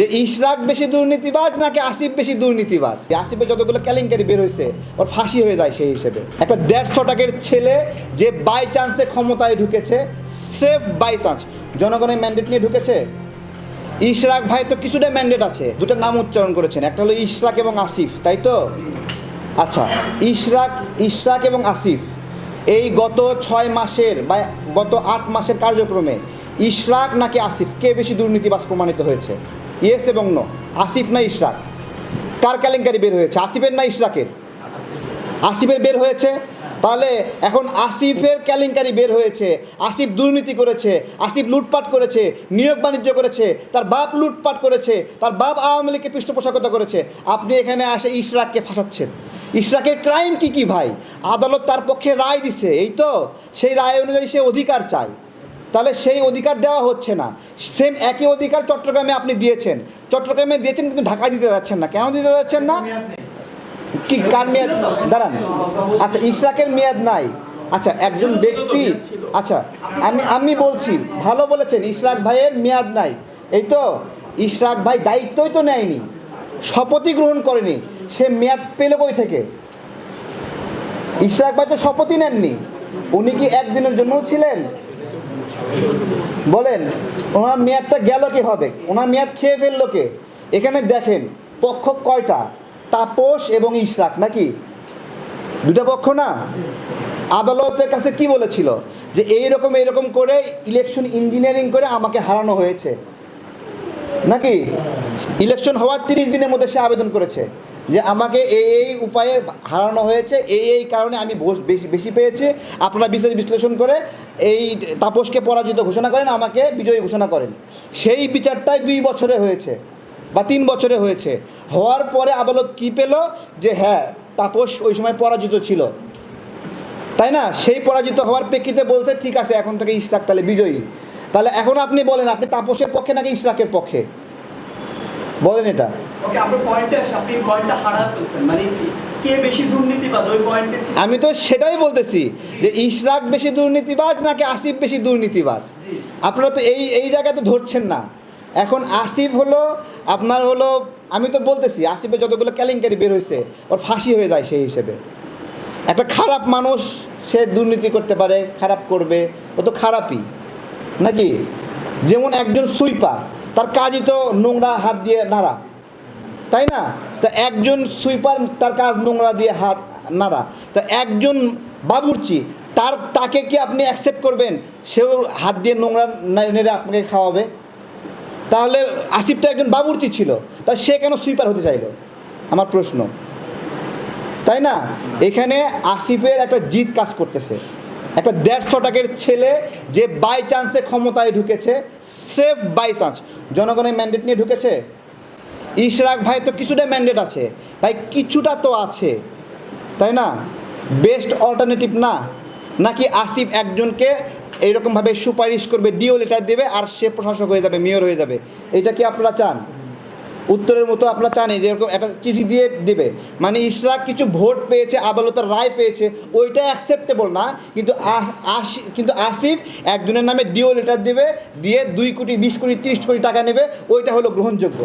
যে ইশরাক বেশি দুর্নীতিবাজ নাকি আসিফ বেশি দুর্নীতিবাজ? আসিফের যতগুলো কেলেঙ্কারি বের হয়েছে ওর ফাঁসি হয়ে যায় সেই হিসেবে। একটা দেড়শো টাকের ছেলে যে বাই চান্সে ক্ষমতায় ঢুকেছে সেফ বাই চান্স জনগণের ম্যান্ডেট নিয়ে ঢুকেছে? ইশরাক ভাই তো কিছুটা ম্যান্ডেট আছে, দুটো নাম উচ্চারণ করেছেন। একটা হলো ইশরাক এবং আসিফ, তাই তো? আচ্ছা ইশরাক ইশরাক এবং আসিফ, এই গত ছয় মাসের বা গত আট মাসের কার্যক্রমে ইশরাক নাকি আসিফ? কে বেশি দুর্নীতিবাজ প্রমাণিত হয়েছে? ইয়েস এবং নো। আসিফ না ইশরাক? কার কেলেঙ্কারি বের হয়েছে? আসিফের না ইশরাকের? আসিফের বের হয়েছে? তাহলে এখন আসিফের কেলেঙ্কারি বের হয়েছে, আসিফ দুর্নীতি করেছে, আসিফ লুটপাট করেছে, নিয়োগ বাণিজ্য করেছে, তার বাপ লুটপাট করেছে, তার বাপ আওয়ামী লীগকে পৃষ্ঠপোষকতা করেছে। আপনি এখানে আসে ইশরাককে ফাঁসাচ্ছেন। ইশরাকের ক্রাইম কি কি ভাই? আদালত তার পক্ষে রায় দিছে, এই তো? সেই রায় অনুযায়ী সে অধিকার চায়। তাহলে সেই অধিকার দেওয়া হচ্ছে না। সেম একই অধিকার চট্টগ্রামে আপনি দিয়েছেন। চট্টগ্রামে দিয়েছেন কিন্তু ঢাকা দিতে যাচ্ছেন না। কেন দিতে যাচ্ছেন না? কি, কার মেয়াদ? দাঁড়ান। আচ্ছা ইশরাকের মেয়াদ নাই। আচ্ছা একজন ব্যক্তি আচ্ছা আমি আমি বলছি, ভালো বলেছেন, ইশরাক ভাইয়ের মেয়াদ নাই। এই তো, ইশরাক ভাই দায়িত্বই তো নেয়নি। শপথই গ্রহণ করেনি। সে মেয়াদ পেলে কই থেকে? ইশরাক ভাই তো শপথই নেননি। উনি কি একদিনের জন্যও ছিলেন? বলেন, ওনার মেয়াদটা গেল কীভাবে? ওনার মেয়াদ খেয়ে ফেলল কে? এখানে দেখেন, পক্ষ কয়টা? তাপস এবং ইশরাক, নাকি? দুটা পক্ষ না? আদালতের কাছে কি বলেছিল? যে এইরকম এইরকম করে ইলেকশন ইঞ্জিনিয়ারিং করে আমাকে হারানো হয়েছে। নাকি? ইলেকশন হওয়ার তিরিশ দিনের মধ্যে সে আবেদন করেছে। যে আমাকে এই এই উপায়ে হারানো হয়েছে, এই এই কারণে আমি বেশি বেশি পেয়েছি। আপনারা বিশেষ বিশ্লেষণ করে এই তাপসকে পরাজিত ঘোষণা করেন, আমাকে বিজয়ী ঘোষণা করেন। সেই বিচারটাই দুই বছরে হয়েছে বা তিন বছরে হয়েছে। হওয়ার পরে আদালত কি পেল? যে হ্যাঁ তাপস ওই সময় পরাজিত ছিল। তাই না? সেই পরাজিত হওয়ার প্রেক্ষিতে বলছে, ঠিক আছে, এখন থেকে ইশরাক তাহলে বিজয়ী। তাহলে এখন আপনি বলেন, আপনি তাপসের পক্ষে নাকি ইশরাকের পক্ষে? বলেন এটা। ওকে আপনার পয়েন্টে আপনি পয়েন্টটা হারা ফেলছেন। মানে কে? বেশি দুর্নীতিবাজ? ওই পয়েন্টে আমি তো সেটাই বলতেছি যে ইশরাক বেশি দুর্নীতিবাজ নাকি আসিফ বেশি দুর্নীতিবাজ? আপনারা তো এই এই জায়গাতে ধরছেন না। এখন আসিফ হলো আপনার হলো আমি তো বলতেছি আসিফের যতগুলো কেলেঙ্কারি বের হয়েছে ওর ফাঁসি হয়ে যায় সেই হিসেবে। একটা খারাপ মানুষ সে দুর্নীতি করতে পারে খারাপ করবে ও তো খারাপই। নাকি? যেমন একজন সুইপার তার কাজই তো নোংরা হাত দিয়ে নাড়া। তাই না? তা একজন সুইপার তার কাজ নোংরা দিয়ে হাত নাড়া। তা একজন বাবুর্চি, তার, তাকে কি আপনি অ্যাকসেপ্ট করবেন? সেও হাত দিয়ে নোংরা নেড়ে আপনাকে খাওয়াবে? তাহলে আসিফ তো একজন বাবুর্চি ছিল। তা সে কেন সুইপার হতে চাইলো? আমার প্রশ্ন। তাই না? এখানে আসিফের একটা জিত কাজ করতেছে। একটা দেড়শো টাকের ছেলে যে বাই চান্সে ক্ষমতায় ঢুকেছে সেফ বাই চান্স জনগণের ম্যান্ডেট নিয়ে ঢুকেছে? ইশরাক ভাই তো কিছুটা ম্যান্ডেট আছে। ভাই, কিছুটা তো আছে। তাই না? বেস্ট অল্টারনেটিভ না। নাকি আসিফ একজনকে এইরকমভাবে সুপারিশ করবে ডিও লেটার দেবে আর সে প্রশাসক হয়ে যাবে মেয়র হয়ে যাবে। এটা কি আপনারা চান? উত্তরের মতো আপনারা জানেন যে এরকম একটা চিঠি দিয়ে দেবে। মানে ইশরাক কিছু ভোট পেয়েছে, আদালতের রায় পেয়েছে, ওইটা অ্যাকসেপ্টেবল না। কিন্তু কিন্তু আসিফ একজনের নামে ডিও লেটার দেবে, দিয়ে দুই কোটি, বিশ কোটি, তিরিশ কোটি টাকা নেবে, ওইটা হলো গ্রহণযোগ্য।